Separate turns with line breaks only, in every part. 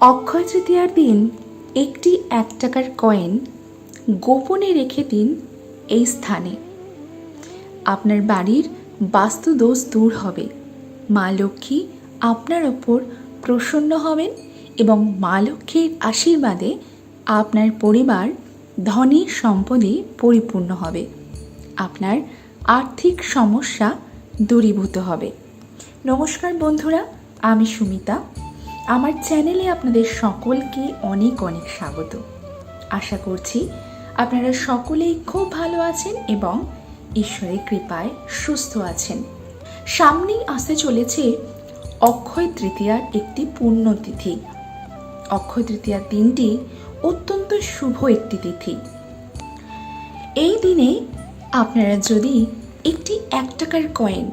অক্ষয় তৃতীয়ার দিন একটি এক টাকার কয়েন গোপনে রেখে দিন এই স্থানে। আপনার বাড়ির বাস্তু দোষ দূর হবে। মা লক্ষ্মী আপনার ওপর প্রসন্ন হবেন এবং মা লক্ষ্মীর আশীর্বাদে আপনার পরিবার ধনী সম্পদে পরিপূর্ণ হবে। আপনার আর্থিক সমস্যা দূরীভূত হবে। নমস্কার বন্ধুরা, আমি সুমিতা। আমার চ্যানেলে আপনাদের সকলকে অনেক অনেক স্বাগত। আশা করছি আপনারা সকলেই খুব ভালো আছেন এবং ঈশ্বরের কৃপায় সুস্থ আছেন। সামনেই আসতে চলেছে অক্ষয় তৃতীয়ার একটি পুণ্যতিথি। অক্ষয় তৃতীয়ার দিনটি অত্যন্ত শুভ একটি তিথি। এই দিনে আপনারা যদি একটি এক টাকার কয়েন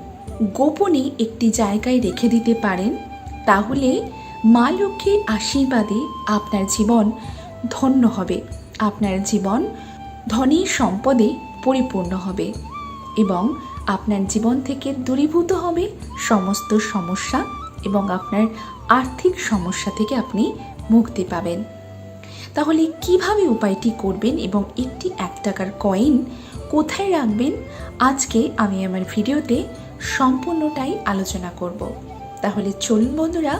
গোপনে একটি জায়গায় রেখে দিতে পারেন, তাহলে মা লক্ষ্মীর আশীর্বাদে আপনার জীবন ধন্য হবে। আপনার জীবন ধনী সম্পদে পরিপূর্ণ হবে এবং আপনার জীবন থেকে দূরীভূত হবে সমস্ত সমস্যা এবং আপনার আর্থিক সমস্যা থেকে আপনি মুক্তি পাবেন। তাহলে কীভাবে উপায়টি করবেন এবং একটি এক টাকার কয়েন কোথায় রাখবেন? আজকে আমি আমার ভিডিওতে সম্পূর্ণটাই আলোচনা করব। তাহলে চলুন বন্ধুরা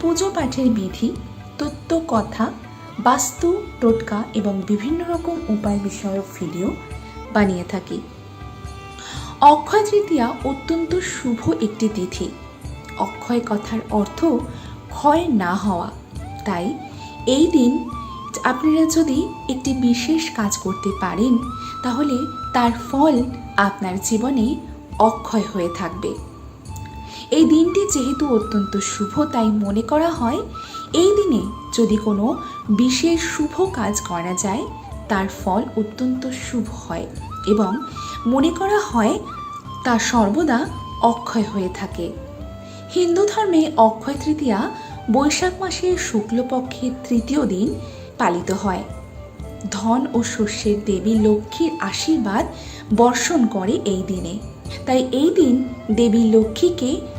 পুজো পাঠের বিধি, তত্ত্ব কথা, বাস্তু, টোটকা এবং বিভিন্ন রকম উপায় বিষয়ক ভিডিও বানিয়ে থাকি। অক্ষয় তৃতীয়া অত্যন্ত শুভ একটি তিথি। অক্ষয় কথার অর্থ ক্ষয় না হওয়া। তাই এই দিন আপনারা যদি একটি বিশেষ কাজ করতে পারেন, তাহলে তার ফল আপনার জীবনে অক্ষয় হয়ে থাকবে। এই দিনটি যেহেতু অত্যন্ত শুভ, তাই মনে করা হয় এই দিনে যদি কোনো বিশেষ শুভ কাজ করা যায়, তার ফল অত্যন্ত শুভ হয় এবং মনে করা হয় তা সর্বদা অক্ষয় হয়ে থাকে। হিন্দু ধর্মে অক্ষয় তৃতীয়া বৈশাখ মাসের শুক্লপক্ষের তৃতীয় দিন পালিত হয়। ধন ও শস্যের দেবী লক্ষ্মীর আশীর্বাদ বর্ষণ করে এই দিনে। তাই এই দিন দেবী লক্ষ্মীকে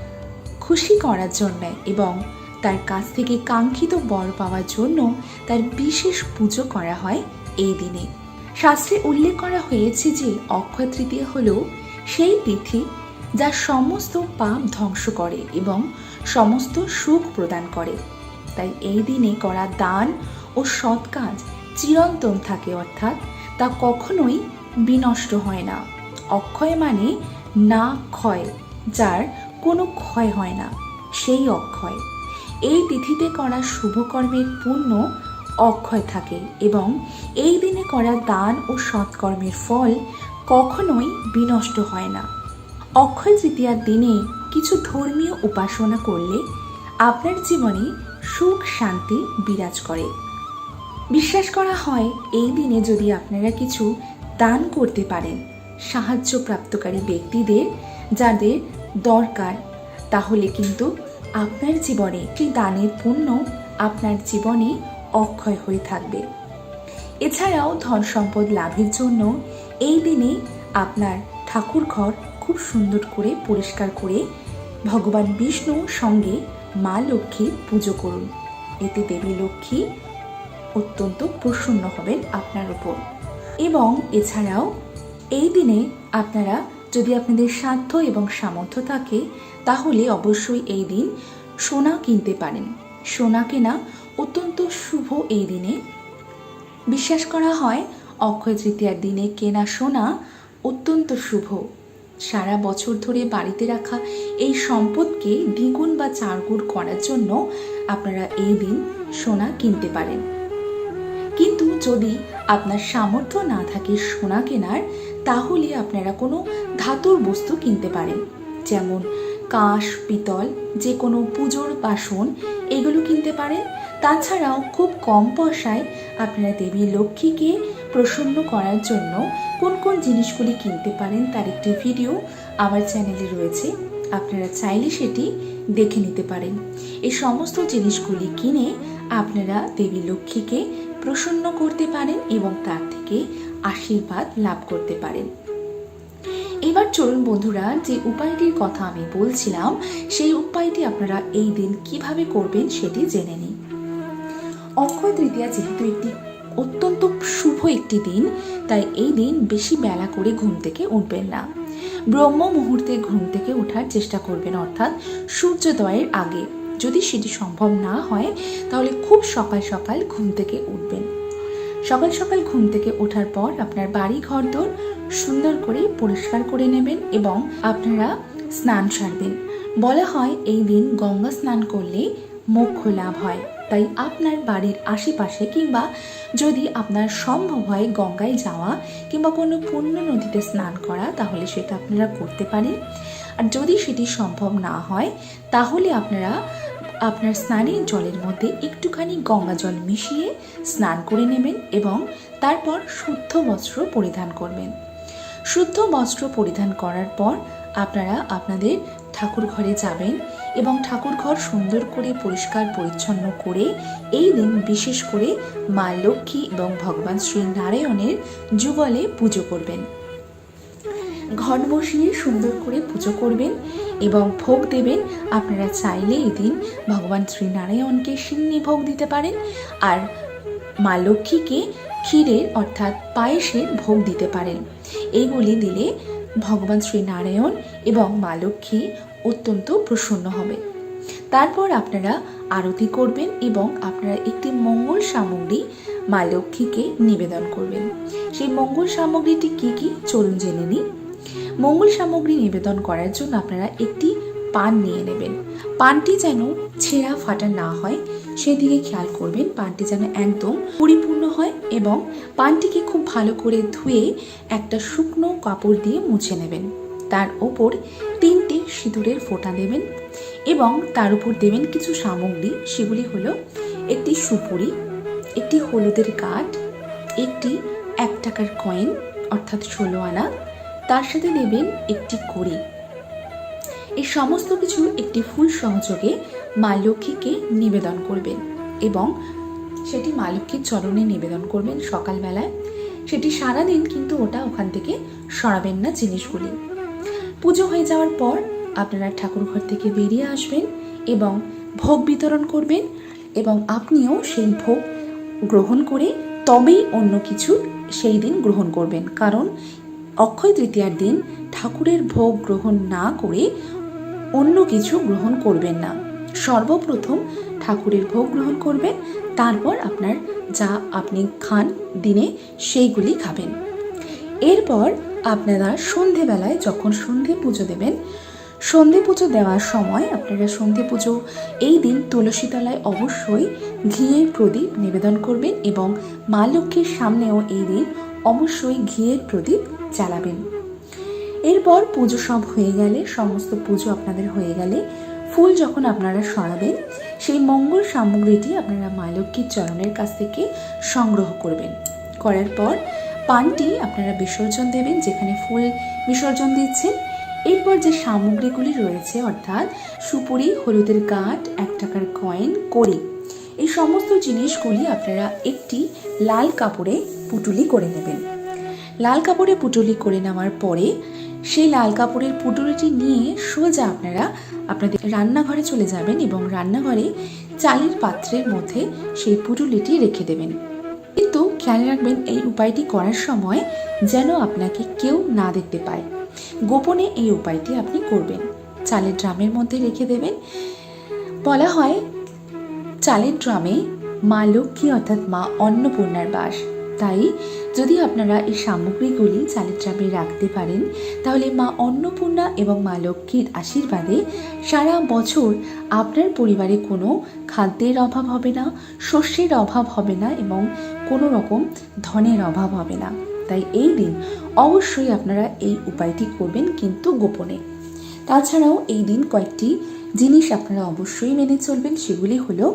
খুশি করার জন্য এবং তার কাছ থেকে কাঙ্ক্ষিত বর পাওয়ার জন্য তার বিশেষ পুজো করা হয় এই দিনে। শাস্ত্রে উল্লেখ করা হয়েছে যে অক্ষয় তৃতীয়া হল সেই তিথি যা সমস্ত পাপ ধ্বংস করে এবং সমস্ত সুখ প্রদান করে। তাই এই দিনে করা দান ও সৎ কাজ চিরন্তন থাকে অর্থাৎ তা কখনোই বিনষ্ট হয় না। অক্ষয় মানে না ক্ষয়, যার কোনো ক্ষয় হয় না, সেই অক্ষয়। এই তিথিতে করা শুভকর্মের পুণ্য অক্ষয় থাকে এবং এই দিনে করা দান ও সৎকর্মের ফল কখনোই বিনষ্ট হয় না। অক্ষয় তৃতীয়ার দিনে কিছু ধর্মীয় উপাসনা করলে আপনার জীবনে সুখ, শান্তি বিরাজ করে। বিশ্বাস করা হয় এই দিনে যদি আপনারা কিছু দান করতে পারেন, সাহায্য প্রাপ্তকারী ব্যক্তিদের, যাদের দরকার। তাহলে কিন্তু আপনার জীবনে সেই দানের পুণ্য আপনার জীবনে অক্ষয় হয়ে থাকবে। এছাড়াও ধন সম্পদ লাভের জন্য এই দিনে আপনার ঠাকুর ঘর খুব সুন্দর করে পরিষ্কার করে ভগবান বিষ্ণুর সঙ্গে মা লক্ষ্মীর পুজো করুন। এতে দেবী লক্ষ্মী অত্যন্ত প্রসন্ন হবেন আপনার উপর। এবং এছাড়াও এই দিনে আপনারা যদি আপনাদের সাধ্য এবং সামর্থ্য থাকে, তাহলে অবশ্যই এই দিন সোনা কিনতে পারেন। সোনা কেনা অত্যন্ত শুভ এই দিনে। বিশ্বাস করা হয়, অক্ষয় তৃতীয়ার দিনে কেনা সোনা অত্যন্ত শুভ। সারা বছর ধরে বাড়িতে রাখা এই সম্পদকে দ্বিগুণ বা চারগুণ করার জন্য আপনারা এই দিন সোনা কিনতে পারেন। কিন্তু যদি আপনার সামর্থ্য না থাকে সোনা কেনার, তাহলে আপনারা কোনো ধাতুর বস্তু কিনতে পারেন। যেমন কাঁস পিতল যে কোনো পুজোর বাসন, এগুলো কিনতে পারেন। তাছাড়াও খুব কম পয়সায় আপনারা দেবী লক্ষ্মীকে প্রসন্ন করার জন্য কোন কোন জিনিসগুলি কিনতে পারেন তার একটি ভিডিও আমার চ্যানেলে রয়েছে। আপনারা চাইলে সেটি দেখে নিতে পারেন। এই সমস্ত জিনিসগুলি কিনে আপনারা দেবী লক্ষ্মীকে প্রসন্ন করতে পারেন এবং তার থেকে আশীর্বাদ লাভ করতে পারেন। এবার চলুন বন্ধুরা, যে উপায়টির কথা আমি বলছিলাম, সেই উপায়টি আপনারা এই দিন কীভাবে করবেন সেটি জেনে নিন অক্ষয় তৃতীয়া যেহেতু একটি অত্যন্ত শুভ একটি দিন, তাই এই দিন বেশি বেলা করে ঘুম থেকে উঠবেন না। ব্রহ্ম মুহূর্তে ঘুম থেকে ওঠার চেষ্টা করবেন, অর্থাৎ সূর্যোদয়ের আগে। যদি সেটি সম্ভব না হয়, তাহলে খুব সকাল সকাল ঘুম থেকে উঠবেন। সকাল সকাল ঘুম থেকে ওঠার পর আপনার বাড়ি ঘরদোর সুন্দর করে পরিষ্কার করে নেবেন এবং আপনারা স্নান সারবেন। বলা হয় এই দিন গঙ্গা স্নান করলে মোক্ষ লাভ হয়। তাই আপনার বাড়ির আশেপাশে কিংবা যদি আপনার সম্ভব হয় গঙ্গায় যাওয়া কিংবা কোনো পুণ্য নদীতে স্নান করা, তাহলে সেটা আপনারা করতে পারেন। আর যদি সেটি সম্ভব না হয়, তাহলে আপনারা আপনার স্নানের জলের মধ্যে একটুখানি গঙ্গা জল মিশিয়ে স্নান করে নেবেন এবং তারপর শুদ্ধ বস্ত্র পরিধান করবেন। শুদ্ধ বস্ত্র পরিধান করার পর আপনারা আপনাদের ঠাকুর ঘরে যাবেন। এবং ঠাকুর ঘর সুন্দর করে পরিষ্কার পরিচ্ছন্ন করে এই দিন বিশেষ করে মা লক্ষ্মী এবং ভগবান শ্রী নারায়ণের যুগলে পুজো করবেন। ঘট বসিয়ে সুন্দর করে পুজো করবেন এবং ভোগ দেবেন। আপনারা চাইলে এদিন ভগবান শ্রীনারায়ণকে সিন্নি ভোগ দিতে পারেন আর মা লক্ষ্মীকে ক্ষীরের অর্থাৎ পায়েসের ভোগ দিতে পারেন। এইগুলি দিলে ভগবান শ্রীনারায়ণ এবং মা লক্ষ্মী অত্যন্ত প্রসন্ন হবে। তারপর আপনারা আরতি করবেন এবং আপনারা একটি মঙ্গল সামগ্রী মা লক্ষ্মীকে নিবেদন করবেন। সেই মঙ্গল সামগ্রীটি কি কি? চলুন জেনে নিই। মঙ্গল সামগ্রী নিবেদন করার জন্য আপনারা একটি পান নিয়ে নেবেন। পানটি যেন ছেঁড়া ফাটা না হয়, সেদিকে খেয়াল করবেন। পানটি যেন একদম পরিপূর্ণ হয় এবং পানটিকে খুব ভালো করে ধুয়ে একটা শুকনো কাপড় দিয়ে মুছে নেবেন। তার ওপর তিনটি সিঁদুরের ফোঁটা দেবেন এবং তার উপর দেবেন কিছু সামগ্রী। সেগুলি হলো একটি সুপুরি, একটি হলুদের কাঠ, একটি এক টাকার কয়েন, অর্থাৎ ষোলো আনা। তার সাথে দেবেন একটি কড়ি। এই সমস্ত কিছু একটি ফুল সহযোগে মা লক্ষ্মীকে নিবেদন করবেন এবং সেটি মা লক্ষ্মীর চরণে নিবেদন করবেন সকালবেলায়। সেটি সারাদিন কিন্তু ওটা ওখান থেকে সরাবেন না জিনিসগুলি। পুজো হয়ে যাওয়ার পর আপনারা ঠাকুর ঘর থেকে বেরিয়ে আসবেন এবং ভোগ বিতরণ করবেন এবং আপনিও সেই ভোগ গ্রহণ করে তবেই অন্য কিছু সেই দিন গ্রহণ করবেন। কারণ অক্ষয় তৃতীয়ার দিন ঠাকুরের ভোগ গ্রহণ না করে অন্য কিছু গ্রহণ করবেন না। সর্বপ্রথম ঠাকুরের ভোগ গ্রহণ করবেন, তারপর আপনার যা আপনি খান দিনে সেইগুলি খাবেন। এরপর আপনারা সন্ধেবেলায় যখন সন্ধে পুজো দেবেন, সন্ধে পুজো দেওয়ার সময় আপনারা সন্ধে পুজো এই দিন তুলসী তলায় অবশ্যই ঘিয়ের প্রদীপ নিবেদন করবেন এবং মা লক্ষ্মীর সামনেও এই দিন অবশ্যই ঘিয়ের প্রদীপ জ্বালাবেন। এরপর পুজো সব হয়ে গেলে, সমস্ত পুজো আপনাদের হয়ে গেলে ফুল যখন আপনারা সরাবেন, সেই মঙ্গল সামগ্রীটি আপনারা মা লক্ষ্মীর চরণের কাছ থেকে সংগ্রহ করবেন। করার পর পানটি আপনারা বিসর্জন দেবেন, যেখানে ফুল বিসর্জন দিচ্ছেন। এরপর যে সামগ্রীগুলি রয়েছে, অর্থাৎ সুপুরি, হলুদের গাঁট, এক টাকার কয়েন, কড়ি, এই সমস্ত জিনিসগুলি আপনারা একটি লাল কাপড়ে পুটুলি করে নেবেন। লাল কাপড়ে পুটুলি করে নেওয়ার পরে সেই লাল কাপড়ের পুটুলিটি নিয়ে সোজা আপনারা আপনাদের রান্নাঘরে চলে যাবেন এবং রান্নাঘরে চালের পাত্রের মধ্যে সেই পুটুলিটি রেখে দেবেন। খেয়াল রাখবেন, এই উপায়টি করার সময় যেন আপনাকে কেউ না দেখতে পায়। গোপনে এই উপায়টি আপনি করবেন। চালের ড্রামের মধ্যে রেখে দেবেন। বলা হয়, চালের ড্রামে মা লক্ষ্মী অর্থাৎ মা অন্নপূর্ণার বাস। তাই যদি আপনারা এই সামগ্রীগুলি চালের ড্রামে রাখতে পারেন, তাহলে মা অন্নপূর্ণা এবং মা লক্ষ্মীর আশীর্বাদে সারা বছর আপনার পরিবারে কোনো খাদ্যের অভাব হবে না, শস্যের অভাব হবে না এবং কোনো রকম ধনের অভাব হবে না। তাই এই দিন অবশ্যই আপনারা এই উপায়টি করবেন কিন্তু গোপনে। তাছাড়াও এই দিন কয়েকটি জিনিস আপনারা অবশ্যই মেনে চলবেন, সেগুলি হলো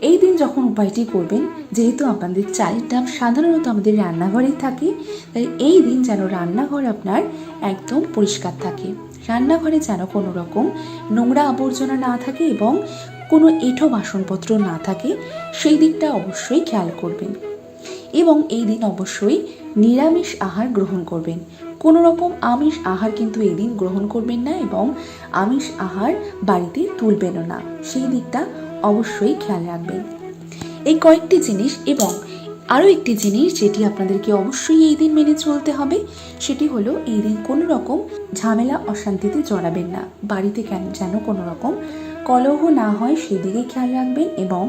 এই দিন যখন উপায়টি করবেন, যেহেতু আপনাদের চালের ডাব সাধারণত আমাদের রান্নাঘরেই থাকে, তাই এই দিন যেন রান্নাঘর আপনার একদম পরিষ্কার থাকে। রান্নাঘরে যেন কোনো রকম নোংরা আবর্জনা না থাকে এবং কোনো এঁঠো বাসনপত্র না থাকে, সেই দিকটা অবশ্যই খেয়াল করবেন। এবং এই দিন অবশ্যই নিরামিষ আহার গ্রহণ করবেন। কোনো রকম আমিষ আহার কিন্তু এই দিন গ্রহণ করবেন না এবং আমিষ আহার বাড়িতে তুলবেনও না। সেই দিকটা অবশ্যই খেয়াল রাখবেন। এই কয়েকটি জিনিস এবং আরও একটি জিনিস যেটি আপনাদেরকে অবশ্যই এই দিন মেনে চলতে হবে, সেটি হলো এই দিন কোনো রকম ঝামেলা অশান্তিতে জড়াবেন না। বাড়িতে কেন যেন কোনো রকম কলহ না হয়, সেদিকে খেয়াল রাখবেন এবং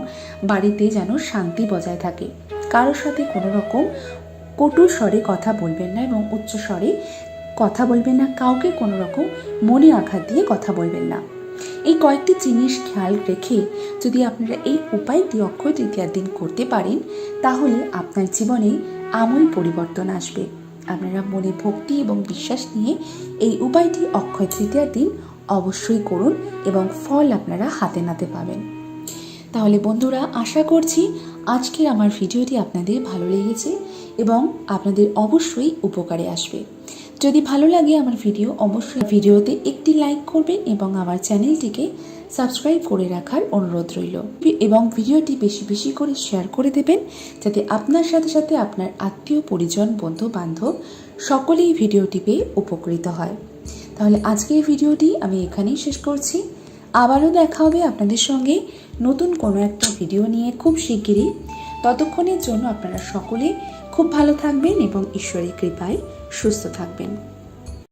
বাড়িতে যেন শান্তি বজায় থাকে। কারোর সাথে কোনো রকম কটু স্বরে কথা বলবেন না এবং উচ্চ স্বরে কথা বলবেন না, কাউকে কোনো রকম মনে আঘাত দিয়ে কথা বলবেন না। এই কয়েকটি জিনিস খেয়াল রেখে যদি আপনারা এই উপায়টি অক্ষয় তৃতীয়ার দিন করতে পারেন, তাহলে আপনার জীবনে আমূল পরিবর্তন আসবে। আপনারা মনে ভক্তি এবং বিশ্বাস নিয়ে এই উপায়টি অক্ষয় তৃতীয়ার দিন অবশ্যই করুন এবং ফল আপনারা হাতে নাতে পাবেন। তাহলে বন্ধুরা, আশা করছি আজকের আমার ভিডিওটি আপনাদের ভালো লেগেছে এবং আপনাদের অবশ্যই উপকারে আসবে। যদি ভালো লাগে আমার ভিডিও, অবশ্যই ভিডিওতে একটি লাইক করবেন এবং আমার চ্যানেলটিকে সাবস্ক্রাইব করে রাখার অনুরোধ রইল। এবং ভিডিওটি বেশি বেশি করে শেয়ার করে দেবেন, যাতে আপনার সাথে সাথে আপনার আত্মীয়, পরিজন বন্ধু বান্ধব সকলেই ভিডিওটি পেয়ে উপকৃত হয়। তাহলে আজকের ভিডিওটি আমি এখানেই শেষ করছি। আবারও দেখা হবে আপনাদের সঙ্গে নতুন কোনো একটা ভিডিও নিয়ে খুব শিগগিরই। ততক্ষণের জন্য আপনারা সকলে খুব ভালো থাকবেন এবং ঈশ্বরের কৃপায় সুস্থ থাকবেন।